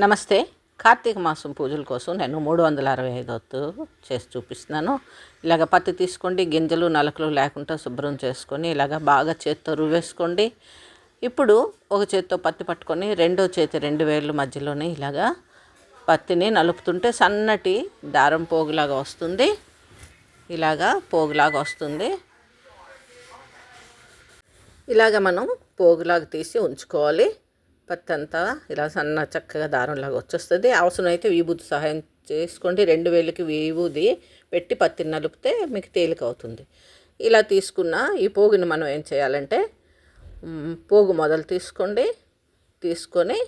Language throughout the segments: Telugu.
నమస్తే. కార్తీక మాసం పూజల కోసం నేను మూడు వందల అరవై ఐదు చేసి చూపిస్తున్నాను. ఇలాగ పత్తి తీసుకోండి గింజలు నలకలు లేకుండా శుభ్రం చేసుకొని ఇలాగ బాగా చేత్తో రువ్వేసుకోండి. ఇప్పుడు ఒక చేత్తో పత్తి పట్టుకొని రెండో చేతి రెండు వేళ్ళ మధ్యలోనే ఇలాగా పత్తిని నలుపుతుంటే సన్నటి దారం పోగులాగా వస్తుంది. ఇలాగా పోగులాగా వస్తుంది. ఇలాగ మనం పోగులాగా తీసి ఉంచుకోవాలి. పత్తి అంతా ఇలా సన్న చక్కగా దారంలాగా వచ్చేస్తుంది. అవసరమైతే విభూతి సహాయం చేసుకోండి. రెండు వేలకి విభూది పెట్టి పత్తిని నలిపితే మీకు తేలిక అవుతుంది ఇలా తీసుకున్న ఈ పోగుని మనం ఏం చేయాలంటే పోగు మొదలు తీసుకోండి. తీసుకొని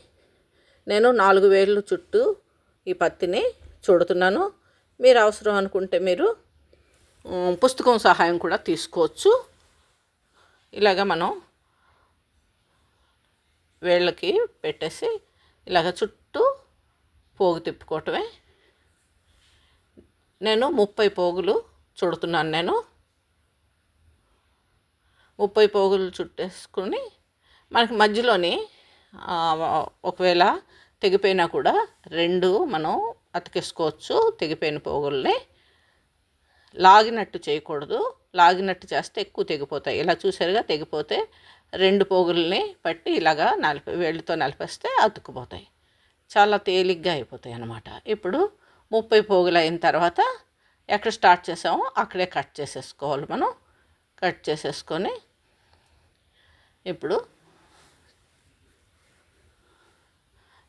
నేను నాలుగు వేలు చుట్టూ ఈ పత్తిని చూడుతున్నాను. మీరు అవసరం అనుకుంటే మీరు పుస్తకం సహాయం కూడా తీసుకోవచ్చు. ఇలాగ మనం వేళ్ళకి పెట్టేసి ఇలాగ చుట్టూ పోగు తిప్పుకోవటమే. నేను ముప్పై పోగులు చుడుతున్నాను నేను. ముప్పై పోగులు చుట్టేసుకుని మనకి మధ్యలోని ఒకవేళ తెగిపోయినా కూడా రెండు మనం అతికేసుకోవచ్చు తెగిపోయిన పోగుల్ని. లాగినట్టు చేయకూడదు. లాగినట్టు చేస్తే ఎక్కువ తెగిపోతాయి. ఇలా చూసారుగా తెగిపోతే రెండు పోగుల్ని పట్టి ఇలాగా నలిపి వేళ్ళతో నలిపేస్తే అతుక్కుపోతాయి. చాలా తేలిగ్గా అయిపోతాయి అన్నమాట. ఇప్పుడు ముప్పై పోగులు అయిన తర్వాత ఎక్కడ స్టార్ట్ చేసామో అక్కడే కట్ చేసేసుకోవాలి మనం. కట్ చేసేసుకొని ఇప్పుడు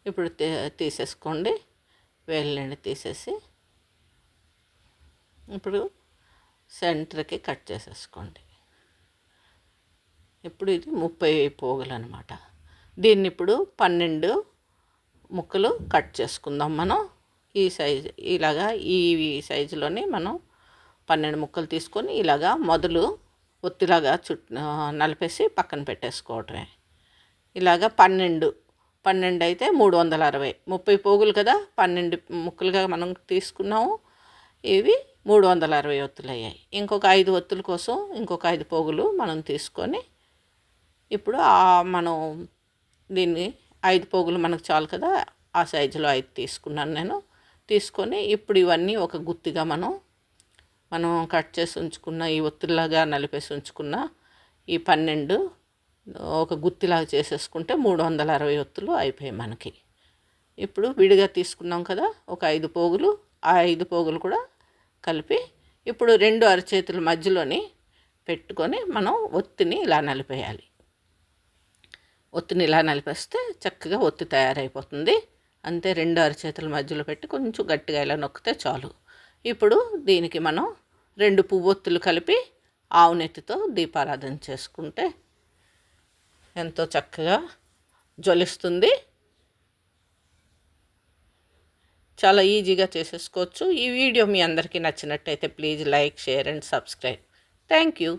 ఇప్పుడు తీ తీసేసుకోండి. వేళ్ళని తీసేసి ఇప్పుడు సెంటర్కి కట్ చేసేసుకోండి. ఇప్పుడు ఇది ముప్పై పోగులు అనమాట దీన్ని ఇప్పుడు పన్నెండు ముక్కలు కట్ చేసుకుందాం మనం. ఈ సైజు ఇలాగా ఈ సైజులోని మనం పన్నెండు ముక్కలు తీసుకొని ఇలాగా మొదలు ఒత్తిలాగా చుట్ నలిపేసి పక్కన పెట్టేసుకోవటమే. ఇలాగా పన్నెండు పన్నెండు అయితే మూడు వందల అరవై. ముప్పై పోగులు కదా పన్నెండు ముక్కలుగా మనం తీసుకున్నాము. ఇవి మూడు వందల అరవై ఒత్తులు అయ్యాయి ఇంకొక ఐదు ఒత్తుల కోసం ఇంకొక ఐదు పోగులు మనం తీసుకొని ఇప్పుడు ఆ మనం దీన్ని ఐదు పోగులు మనకు చాలు కదా ఆ సైజులో ఐదు తీసుకున్నాను నేను. తీసుకొని ఇప్పుడు ఇవన్నీ ఒక గుత్తిగా మనం మనం కట్ చేసి ఉంచుకున్న ఈ ఒత్తిలాగా నలిపేసి ఉంచుకున్న ఈ పన్నెండు ఒక గుత్తిలాగా చేసేసుకుంటే మూడు వందల అరవై ఒత్తులు అయిపోయాయి మనకి. ఇప్పుడు విడిగా తీసుకున్నాం కదా ఒక ఐదు పోగులు ఆ ఐదు పోగులు కూడా కలిపి ఇప్పుడు రెండు అరచేతుల మధ్యలోని పెట్టుకొని మనం ఒత్తిని ఇలా నలిపేయాలి. ఒత్తిని ఇలా నలిపేస్తే చక్కగా ఒత్తి తయారైపోతుంది. అంతే రెండు అరచేతుల మధ్యలో పెట్టి కొంచెం గట్టిగా ఇలా నొక్కితే చాలు. ఇప్పుడు దీనికి మనం రెండు పువ్వొత్తులు కలిపి ఆవు నెత్తితో దీపారాధన చేసుకుంటే ఎంతో చక్కగా జ్వలిస్తుంది. చాలా ఈజీగా చేసేసుకోవచ్చు. ఈ వీడియో మీ అందరికీ నచ్చినట్టయితే please like share and subscribe. Thank you.